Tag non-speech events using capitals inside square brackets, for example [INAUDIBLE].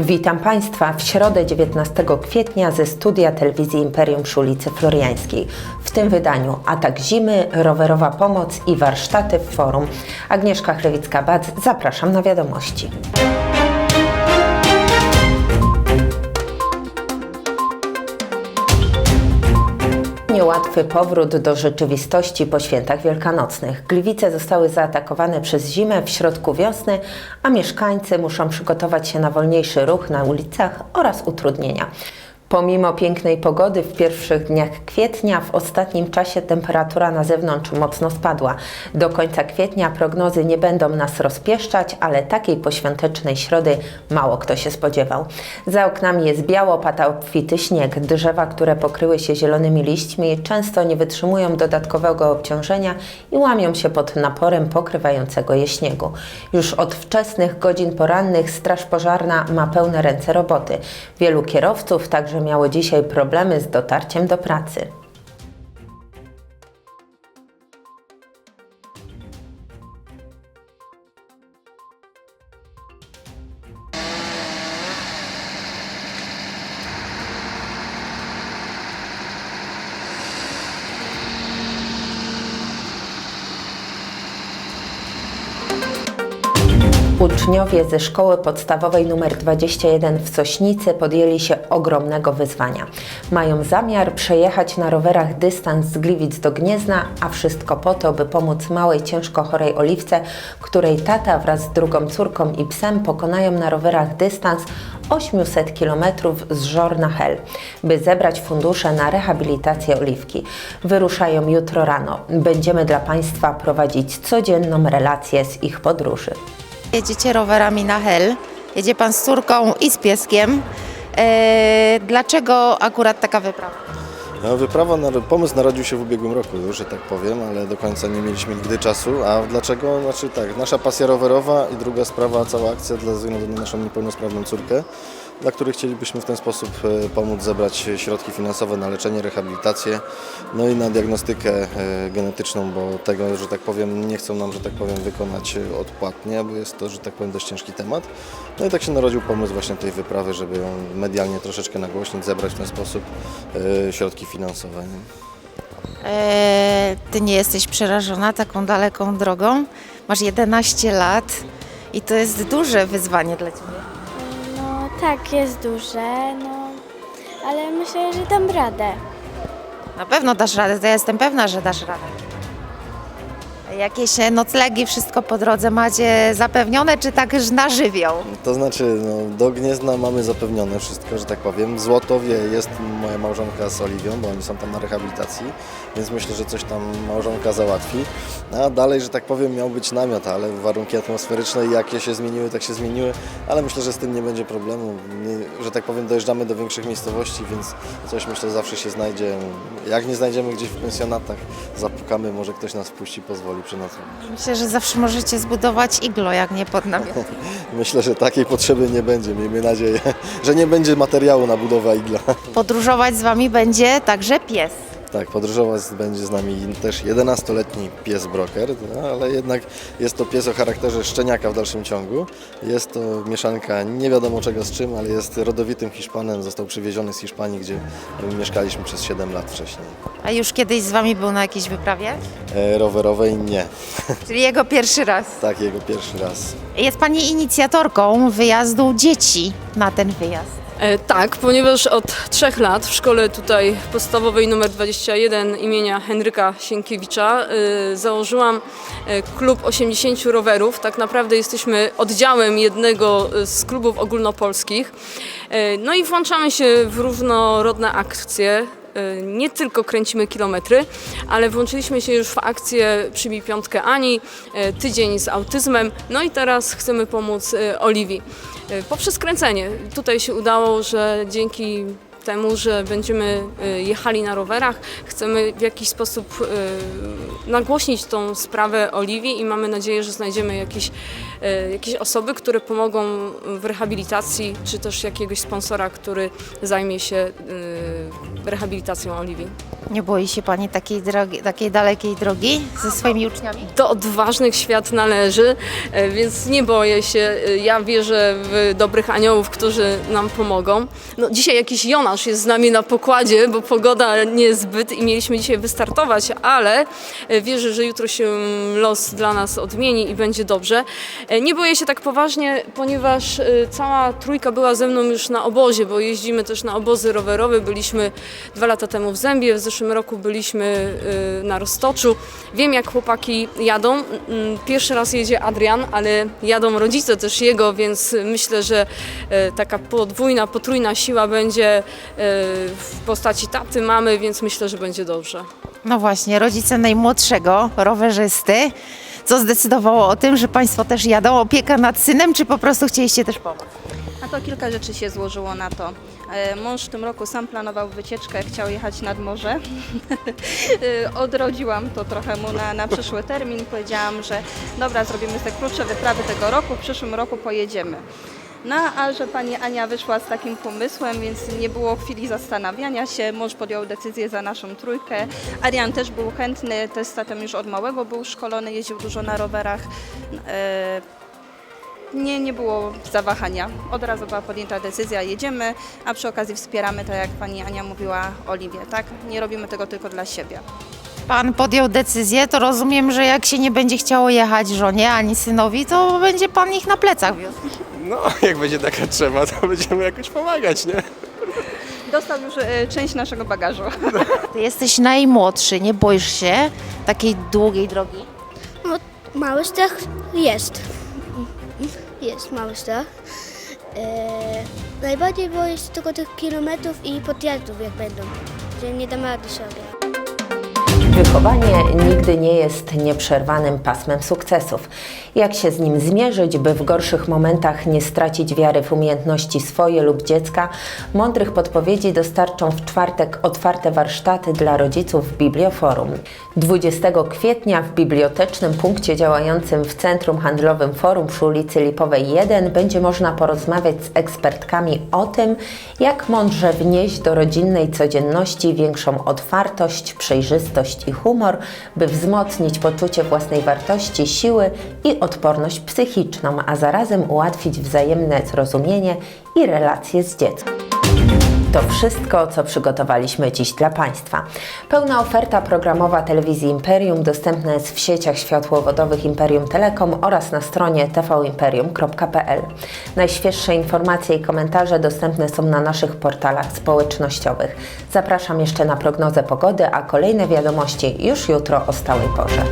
Witam Państwa w środę 19 kwietnia ze studia telewizji Imperium przy ulicy Floriańskiej. W tym wydaniu Atak Zimy, rowerowa pomoc i warsztaty w forum. Agnieszka Chlewicka-Bac, zapraszam na wiadomości. Niełatwy powrót do rzeczywistości po świętach wielkanocnych. Gliwice zostały zaatakowane przez zimę w środku wiosny, a mieszkańcy muszą przygotować się na wolniejszy ruch na ulicach oraz utrudnienia. Pomimo pięknej pogody w pierwszych dniach kwietnia, w ostatnim czasie temperatura na zewnątrz mocno spadła. Do końca kwietnia prognozy nie będą nas rozpieszczać, ale takiej poświątecznej środy mało kto się spodziewał. Za oknami jest biało, pada obfity śnieg. Drzewa, które pokryły się zielonymi liśćmi, często nie wytrzymują dodatkowego obciążenia i łamią się pod naporem pokrywającego je śniegu. Już od wczesnych godzin porannych Straż Pożarna ma pełne ręce roboty. Wielu kierowców także miało dzisiaj problemy z dotarciem do pracy. Uczniowie ze szkoły podstawowej nr 21 w Sośnicy podjęli się ogromnego wyzwania. Mają zamiar przejechać na rowerach dystans z Gliwic do Gniezna, a wszystko po to, by pomóc małej ciężko chorej Oliwce, której tata wraz z drugą córką i psem pokonają na rowerach dystans 800 km z Żor na Hel, by zebrać fundusze na rehabilitację Oliwki. Wyruszają jutro rano. Będziemy dla Państwa prowadzić codzienną relację z ich podróży. Jedziecie rowerami na Hel, jedzie pan z córką i z pieskiem. E, dlaczego akurat taka wyprawa? No, wyprawa, pomysł narodził się w ubiegłym roku już, że tak powiem, ale do końca nie mieliśmy nigdy czasu. A dlaczego? Znaczy tak, nasza pasja rowerowa i druga sprawa, cała akcja dla ze względu na naszą niepełnosprawną córkę, dla której chcielibyśmy w ten sposób e, pomóc zebrać środki finansowe na leczenie, rehabilitację, no i na diagnostykę e, genetyczną, bo tego, że tak powiem, nie chcą nam, że tak powiem, wykonać odpłatnie, bo jest to, że tak powiem, dość ciężki temat. No i tak się narodził pomysł właśnie tej wyprawy, żeby ją medialnie troszeczkę nagłośnić, zebrać w ten sposób e, środki finansowe. Nie? Ty nie jesteś przerażona taką daleką drogą. Masz 11 lat i to jest duże wyzwanie dla ciebie. Tak, jest duże, no ale myślę, że dam radę. Na pewno dasz radę, to ja jestem pewna, że dasz radę. Jakieś e, noclegi, wszystko po drodze macie zapewnione, czy tak już na żywioł? To znaczy, no, do Gniezna mamy zapewnione wszystko, że tak powiem. Złotowie jest moja małżonka z Oliwią, bo oni są tam na rehabilitacji, więc myślę, że coś tam małżonka załatwi. A dalej, że tak powiem, miał być namiot, ale warunki atmosferyczne jakie się zmieniły, tak się zmieniły, ale myślę, że z tym nie będzie problemu. Nie, że tak powiem, dojeżdżamy do większych miejscowości, więc coś myślę zawsze się znajdzie. Jak nie znajdziemy gdzieś w pensjonatach, zapukamy, może ktoś nas wpuści, pozwoli przenocować. Myślę, że zawsze możecie zbudować iglo, jak nie pod namiot. [LAUGHS] Myślę, że takiej potrzeby nie będzie. Miejmy nadzieję, że nie będzie materiału na budowę igla. Podróżować z wami będzie także pies. Tak, podróżować będzie z nami też 11-letni pies broker, no, ale jednak jest to pies o charakterze szczeniaka w dalszym ciągu. Jest to mieszanka nie wiadomo czego z czym, ale jest rodowitym Hiszpanem. Został przywieziony z Hiszpanii, gdzie mieszkaliśmy przez 7 lat wcześniej. A już kiedyś z wami był na jakiejś wyprawie? E, rowerowej nie. [LAUGHS] Czyli jego pierwszy raz. Tak, jego pierwszy raz. Jest Pani inicjatorką wyjazdu dzieci na ten wyjazd. E, tak, ponieważ od trzech lat w szkole tutaj podstawowej nr 21 imienia Henryka Sienkiewicza e, założyłam e, klub 80 rowerów. Tak naprawdę jesteśmy oddziałem jednego z klubów ogólnopolskich. No i włączamy się w różnorodne akcje. E, Nie tylko kręcimy kilometry, ale włączyliśmy się już w akcję Przybij Piątkę Ani, e, tydzień z autyzmem, no i teraz chcemy pomóc e, Oliwii. Poprzez kręcenie. Tutaj się udało, że dzięki temu, że będziemy e, jechali na rowerach, chcemy w jakiś sposób e, nagłośnić tą sprawę Oliwii i mamy nadzieję, że znajdziemy jakiś e, jakieś osoby, które pomogą w rehabilitacji, czy też jakiegoś sponsora, który zajmie się rehabilitacją Oliwii. Nie boi się Pani takiej, drogi, takiej dalekiej drogi ze swoimi uczniami? Do odważnych świat należy, więc nie boję się. Ja wierzę w dobrych aniołów, którzy nam pomogą. No, dzisiaj jakiś Jonasz jest z nami na pokładzie, bo pogoda niezbyt i mieliśmy dzisiaj wystartować, ale e, wierzę, że jutro się los dla nas odmieni i będzie dobrze. E, Nie boję się tak poważnie, ponieważ e, cała trójka była ze mną już na obozie, bo jeździmy też na obozy rowerowe. Byliśmy dwa lata temu w Zębie, w zeszłym roku byliśmy na Roztoczu. Wiem, jak chłopaki jadą. Mm, Pierwszy raz jedzie Adrian, ale jadą rodzice też jego, więc myślę, że taka podwójna, potrójna siła będzie w postaci taty, mamy, więc myślę, że będzie dobrze. No właśnie, rodzice najmłodszego rowerzysty. Co zdecydowało o tym, że Państwo też jadą? Opieka nad synem, czy po prostu chcieliście też pomóc? A to kilka rzeczy się złożyło na to. E, Mąż w tym roku sam planował wycieczkę, chciał jechać nad morze. [LAUGHS] E, Odrodziłam to trochę mu na, na przyszły termin. Powiedziałam, że dobra, zrobimy te krótsze wyprawy tego roku, w przyszłym roku pojedziemy. No, a że pani Ania wyszła z takim pomysłem, więc nie było chwili zastanawiania się. Mąż podjął decyzję za naszą trójkę. Arian też był chętny, testatem już od małego był szkolony, jeździł dużo na rowerach. E, nie, nie było zawahania. Od razu była podjęta decyzja, jedziemy, a przy okazji wspieramy, tak jak pani Ania mówiła, Oliwię, tak? Nie robimy tego tylko dla siebie. Pan podjął decyzję, to rozumiem, że jak się nie będzie chciało jechać żonie ani synowi, to będzie Pan ich na plecach wiózł. No, [LAUGHS] jak będzie taka trzeba, to będziemy jakoś pomagać, nie? Dostał już e, część naszego bagażu. [LAUGHS] Ty jesteś najmłodszy, nie boisz się takiej długiej drogi? No, mały strach jest. Jest mały strach. Eee, najbardziej boję się tylko tych kilometrów i podjazdów, jak będą. Że nie dam rady sobie. Wychowanie nigdy nie jest nieprzerwanym pasmem sukcesów. Jak się z nim zmierzyć, by w gorszych momentach nie stracić wiary w umiejętności swoje lub dziecka, mądrych podpowiedzi dostarczą w czwartek otwarte warsztaty dla rodziców w Biblioforum. 20 kwietnia w bibliotecznym punkcie działającym w Centrum Handlowym Forum przy ulicy Lipowej 1 będzie można porozmawiać z ekspertkami o tym, jak mądrze wnieść do rodzinnej codzienności większą otwartość, przejrzystość i humor, by wzmocnić poczucie własnej wartości, siły i odporność psychiczną, a zarazem ułatwić wzajemne zrozumienie i relacje z dzieckiem. To wszystko, co przygotowaliśmy dziś dla Państwa. Pełna oferta programowa telewizji Imperium dostępna jest w sieciach światłowodowych Imperium Telekom oraz na stronie tvimperium.pl. Najświeższe informacje i komentarze dostępne są na naszych portalach społecznościowych. Zapraszam jeszcze na prognozę pogody, a kolejne wiadomości już jutro o stałej porze.